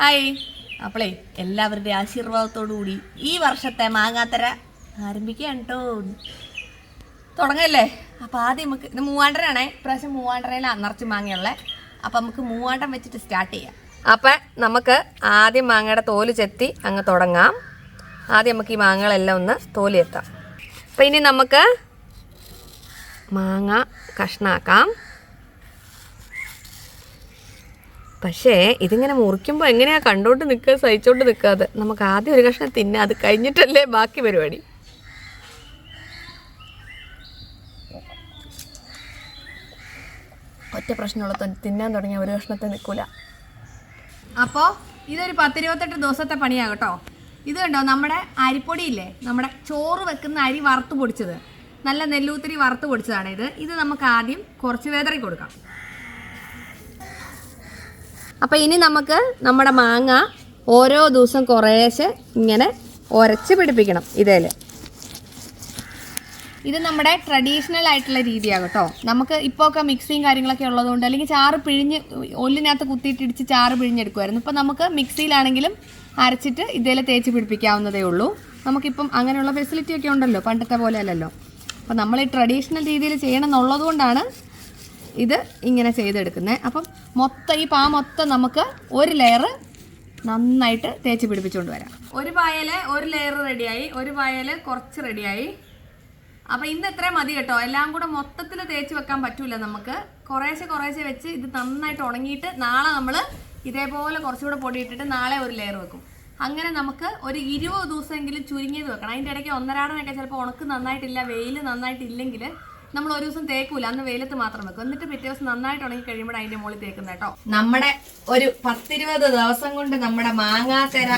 Hi. അപ്പളേ എല്ലാവരുടെ ആശീർവാദത്തോടു കൂടി ഈ വർഷത്തെ മാങ്ങാത്തര ആരംഭിക്കുകയാണ് കേട്ടോ തുടങ്ങല്ലേ? അപ്പോൾ ആദ്യം നമുക്ക് ഇത് മൂവാണ്ടരാണേ ഇപ്രാവശ്യം മൂവാണ്ടരയിൽ നിറച്ച് മാങ്ങയുള്ളത് അപ്പം നമുക്ക് മൂവാണ്ടം വെച്ചിട്ട് സ്റ്റാർട്ട് ചെയ്യാം. അപ്പം നമുക്ക് ആദ്യം മാങ്ങയുടെ തോൽ ചെത്തി അങ്ങ് തുടങ്ങാം. ആദ്യം നമുക്ക് ഈ മാങ്ങകളെല്ലാം ഒന്ന് തോൽ എത്താം അപ്പം ഇനി നമുക്ക് മാങ്ങ കഷ്ണാക്കാം. പക്ഷേ ഇതിങ്ങനെ മുറിക്കുമ്പോൾ എങ്ങനെയാ കണ്ടോണ്ട് നിൽക്കുക സഹിച്ചോണ്ട് നിൽക്കാതെ നമുക്ക് ആദ്യം ഒരു കഷ്ണം തിന്നാം അത് കഴിഞ്ഞിട്ടല്ലേ ബാക്കി പരിപാടി. ഒറ്റ പ്രശ്നമുള്ള തിന്നാൻ തുടങ്ങിയ ഒരു കഷ്ണത്തെ നിൽക്കൂല അപ്പോൾ ഇതൊരു പത്തിരുപത്തെട്ട് ദിവസത്തെ പണിയാകട്ടോ കേട്ടോ. ഇത് കണ്ടോ നമ്മുടെ അരിപ്പൊടിയില്ലേ? നമ്മുടെ ചോറ് വെക്കുന്ന അരി വറുത്ത് പൊടിച്ചത്. നല്ല നെല്ലൂത്തിരി വറുത്ത് പൊടിച്ചതാണ് ഇത്. ഇത് നമുക്ക് ആദ്യം കുറച്ച് വേദറി കൊടുക്കാം. അപ്പോൾ ഇനി നമുക്ക് നമ്മുടെ മാങ്ങ ഓരോ ദിവസം കുറേശ്ശെ ഇങ്ങനെ ഉരച്ച് പിടിപ്പിക്കണം ഇതേൽ ഇത് നമ്മുടെ ട്രഡീഷണൽ ആയിട്ടുള്ള രീതിയാണ് കേട്ടോ. നമുക്ക് ഇപ്പോൾ ഒക്കെ മിക്സിയും കാര്യങ്ങളൊക്കെ ഉള്ളതുകൊണ്ട് അല്ലെങ്കിൽ ചാറ് പിഴിഞ്ഞ് ഒല്ലിനകത്ത് കുത്തിയിട്ടിടിച്ച് ചാറ് പിഴിഞ്ഞെടുക്കുമായിരുന്നു ഇപ്പോൾ നമുക്ക് മിക്സിയിലാണെങ്കിലും അരച്ചിട്ട് ഇതേലെ തേച്ച് പിടിപ്പിക്കാവുന്നതേ ഉള്ളൂ. നമുക്കിപ്പം അങ്ങനെയുള്ള ഫെസിലിറ്റി ഒക്കെ ഉണ്ടല്ലോ പണ്ടത്തെ പോലെ അല്ലല്ലോ. അപ്പോൾ നമ്മൾ ഈ ട്രഡീഷണൽ രീതിയിൽ ചെയ്യണം എന്നുള്ളത് കൊണ്ടാണ് ഇത് ഇങ്ങനെ ചെയ്തെടുക്കുന്നത് അപ്പം മൊത്തം ഈ പാ മൊത്തം നമുക്ക് ഒരു ലെയർ നന്നായിട്ട് തേച്ച് പിടിപ്പിച്ചുകൊണ്ട് വരാം. ഒരു പായൽ ഒരു ലെയർ റെഡിയായി ഒരു പായൽ കുറച്ച് റെഡിയായി അപ്പൊ ഇന്ന് ഇത്രയും മതി കേട്ടോ. എല്ലാം കൂടെ മൊത്തത്തിൽ തേച്ച് വെക്കാൻ പറ്റൂല നമുക്ക്. കുറേശ്ശെ കുറേശ്ശെ വെച്ച് ഇത് നന്നായിട്ട് ഉണങ്ങിയിട്ട് നാളെ നമ്മൾ ഇതേപോലെ കുറച്ചുകൂടെ പൊടി ഇട്ടിട്ട് നാളെ ഒരു ലെയർ വെക്കും. അങ്ങനെ നമുക്ക് ഒരു ഇരുപത് ദിവസമെങ്കിലും ചുരുങ്ങിയത് വെക്കണം. അതിന്റെ ഇടയ്ക്ക് ഒന്നരാടനൊക്കെ ചിലപ്പോൾ ഉണക്ക് നന്നായിട്ടില്ല വെയിൽ നന്നായിട്ടില്ലെങ്കിൽ നമ്മൾ ഒരു ദിവസം തേക്കൂല അന്ന് വെയിലത്ത് മാത്രം വെക്കും. എന്നിട്ട് പിറ്റേ ദിവസം നന്നായിട്ട് ഉണങ്ങി കഴിയുമ്പോൾ അതിന്റെ മുകളിൽ തേക്കുന്ന കേട്ടോ. നമ്മുടെ ഒരു പത്തിരുപത് ദിവസം കൊണ്ട് നമ്മുടെ മാങ്ങാത്തര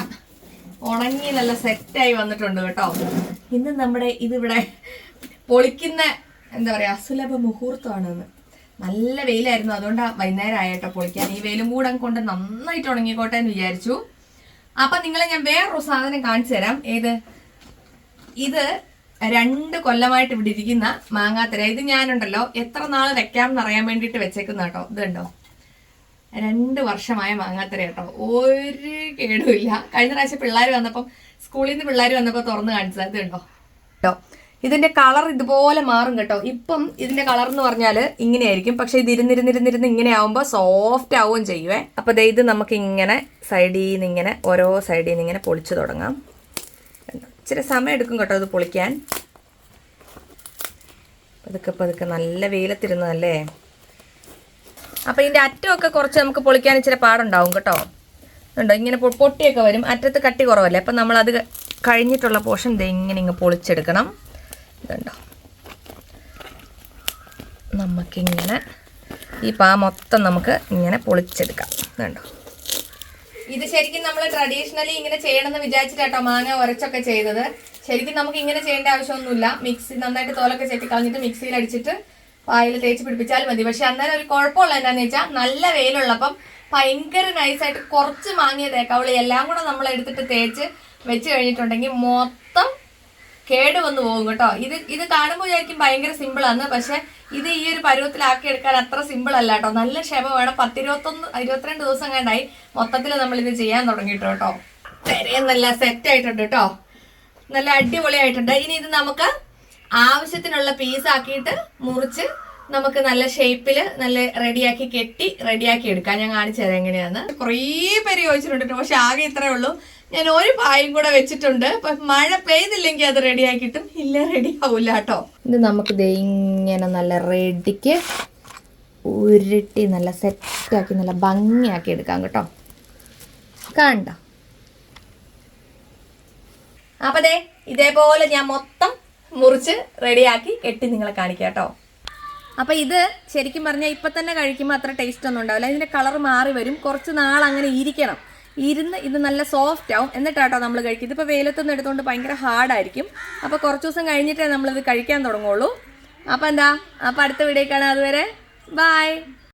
ഉണങ്ങി നല്ല സെറ്റായി വന്നിട്ടുണ്ട് കേട്ടോ. ഇന്ന് നമ്മുടെ ഇതിവിടെ പൊളിക്കുന്ന എന്താ പറയാ അസുലഭ മുഹൂർത്തമാണ് നല്ല വെയിലായിരുന്നു അതുകൊണ്ട് വൈകുന്നേരം ആയിട്ടോ പൊളിക്കാൻ. ഈ വെയിലും കൂടെ കൊണ്ട് നന്നായിട്ട് ഉണങ്ങിക്കോട്ടെ എന്ന് വിചാരിച്ചു. അപ്പൊ നിങ്ങളെ ഞാൻ വേറൊരു സാധനം കാണിച്ചു തരാം. ഏത്? ഇത് രണ്ട് കൊല്ലമായിട്ട് ഇവിടെ ഇരിക്കുന്ന മാങ്ങാത്തര. ഇത് ഞാനുണ്ടല്ലോ എത്ര നാൾ വെക്കാം എന്നറിയാൻ വേണ്ടിയിട്ട് വെച്ചേക്കുന്ന കേട്ടോ. ഇത് കണ്ടോ? രണ്ട് വർഷമായ മാങ്ങാത്തര കേട്ടോ. ഒരു കേടുമില്ല കഴിഞ്ഞ പ്രാവശ്യം പിള്ളേർ വന്നപ്പം സ്കൂളിൽ നിന്ന് പിള്ളേർ വന്നപ്പോൾ തുറന്ന് കാണിച്ചത്. ഇത് കണ്ടോ? കേട്ടോ. ഇതിന്റെ കളർ ഇതുപോലെ മാറും കേട്ടോ. ഇപ്പം ഇതിന്റെ കളർ എന്ന് പറഞ്ഞാൽ ഇങ്ങനെയായിരിക്കും. പക്ഷെ ഇത് ഇരുന്നിരുന്നിരുന്നിരുന്ന് ഇങ്ങനെ ആവുമ്പോൾ സോഫ്റ്റ് ആവുകയും ചെയ്യുവേ. അപ്പൊ ദേ ഇത് നമുക്ക് ഇങ്ങനെ സൈഡിൽ നിന്ന് ഇങ്ങനെ ഓരോ സൈഡിൽ നിന്ന് ഇങ്ങനെ പൊളിച്ചു തുടങ്ങാം? ഇച്ചിരി സമയം എടുക്കും കേട്ടോ ഇത് പൊളിക്കാൻ. പതുക്കെ പതുക്കെ നല്ല വെയിലത്തിരുന്നതല്ലേ? അപ്പോൾ ഇതിന്റെ അറ്റമൊക്കെ കുറച്ച് നമുക്ക് പൊളിക്കാൻ ഇച്ചിരി പാടുണ്ടാവും കേട്ടോ. ഉണ്ടോ ഇങ്ങനെ പൊട്ടിയൊക്കെ വരും. അറ്റത്ത് കട്ടി കുറവല്ലേ? അപ്പം നമ്മളത് കഴിഞ്ഞിട്ടുള്ള പോർഷൻ ഇത് ഇങ്ങനെ ഇങ്ങ് പൊളിച്ചെടുക്കണം. ഇതുണ്ടോ? നമുക്കിങ്ങനെ ഈ പാ മൊത്തം നമുക്ക് ഇങ്ങനെ പൊളിച്ചെടുക്കാം. ഇതുണ്ടോ? ഇത് ശരിക്കും നമ്മൾ ട്രഡീഷണലി ഇങ്ങനെ ചെയ്യണമെന്ന് വിചാരിച്ചിട്ടാട്ടോ മാങ്ങ ഉരച്ചൊക്കെ ചെയ്തത്. ശരിക്കും നമുക്ക് ഇങ്ങനെ ചെയ്യേണ്ട ആവശ്യമൊന്നുമില്ല. മിക്സി നന്നായിട്ട് തോലൊക്കെ ചെത്തി കളഞ്ഞിട്ട് മിക്സിയിൽ അടിച്ചിട്ട് പായയിൽ തേച്ച് പിടിപ്പിച്ചാൽ മതി. പക്ഷെ അന്നേരം ഒരു കുഴപ്പമുള്ള എന്താണെന്ന് വെച്ചാൽ നല്ല വെയിലുള്ളപ്പം ഭയങ്കര നൈസായിട്ട് കുറച്ച് മാങ്ങിയ തേക്കാവുള്ളൂ എല്ലാം കൂടെ നമ്മൾ എടുത്തിട്ട് തേച്ച് വെച്ച് കഴിഞ്ഞിട്ടുണ്ടെങ്കിൽ മൊത്തം കേട് വന്നു പോകും കേട്ടോ. ഇത് ഇത് കാണുമ്പോൾ വിചാരിക്കും ഭയങ്കര സിമ്പിൾ ആണ്. പക്ഷെ ഇത് ഈ ഒരു പരുവത്തിലാക്കി എടുക്കാൻ അത്ര സിമ്പിൾ അല്ല കേട്ടോ. നല്ല ക്ഷമ വേണം. പത്തിരുപത്തൊന്ന് ഇരുപത്തിരണ്ട് ദിവസം കണ്ടായി മൊത്തത്തിൽ നമ്മൾ ഇത് ചെയ്യാൻ തുടങ്ങിയിട്ടോ കേട്ടോ. വരെയും നല്ല സെറ്റ് ആയിട്ടുണ്ട് കേട്ടോ. നല്ല അടിപൊളിയായിട്ടുണ്ട്. ഇനി ഇത് നമുക്ക് ആവശ്യത്തിനുള്ള പീസ് ആക്കിയിട്ട് മുറിച്ച് നമുക്ക് നല്ല ഷേപ്പിൽ നല്ല റെഡിയാക്കി കെട്ടി റെഡിയാക്കി എടുക്കാം. ഞാൻ കാണിച്ചു തരാം എങ്ങനെയാന്ന്. കുറേ പേര് ചോദിച്ചിട്ടുണ്ട് പക്ഷെ ആകെ ഇത്രേ ഉള്ളൂ. ഞാൻ ഒരു പായും കൂടെ വെച്ചിട്ടുണ്ട്. മഴ പെയ്തില്ലെങ്കിൽ അത് റെഡിയാക്കി കിട്ടും ഇല്ല റെഡി ആവൂല കേട്ടോ. ഇത് നമുക്ക് ദേ ഇങ്ങനെ നല്ല റെഡിക്ക് ഉരുട്ടി നല്ല സെറ്റ് ആക്കി നല്ല ഭംഗിയാക്കി എടുക്കാം കേട്ടോ. കണ്ട? അപ്പതേ ദേ ഇതേപോലെ ഞാൻ മൊത്തം മുറിച്ച് റെഡിയാക്കി കെട്ടി നിങ്ങളെ കാണിക്കാം കേട്ടോ. അപ്പൊ ഇത് ശരിക്കും പറഞ്ഞാൽ ഇപ്പൊ തന്നെ കഴിക്കുമ്പോൾ അത്ര ടേസ്റ്റ് ഒന്നും ഉണ്ടാവില്ല. ഇതിന്റെ കളർ മാറി വരും. കുറച്ച് നാൾ അങ്ങനെ ഇരിക്കണം. ഇരുന്ന് ഇത് നല്ല സോഫ്റ്റ് ആവും. എന്നിട്ടാട്ടോ നമ്മൾ കഴിക്കും ഇതിപ്പോൾ വെയിലത്തൊന്നും എടുത്തുകൊണ്ട് ഭയങ്കര ഹാർഡായിരിക്കും അപ്പോൾ കുറച്ച് ദിവസം കഴിഞ്ഞിട്ടേ നമ്മളിത് കഴിക്കാൻ തുടങ്ങുള്ളൂ. അപ്പോൾ എന്താ? അപ്പോൾ അടുത്ത വീഡിയോ കാണാം. അതുവരെ ബായ്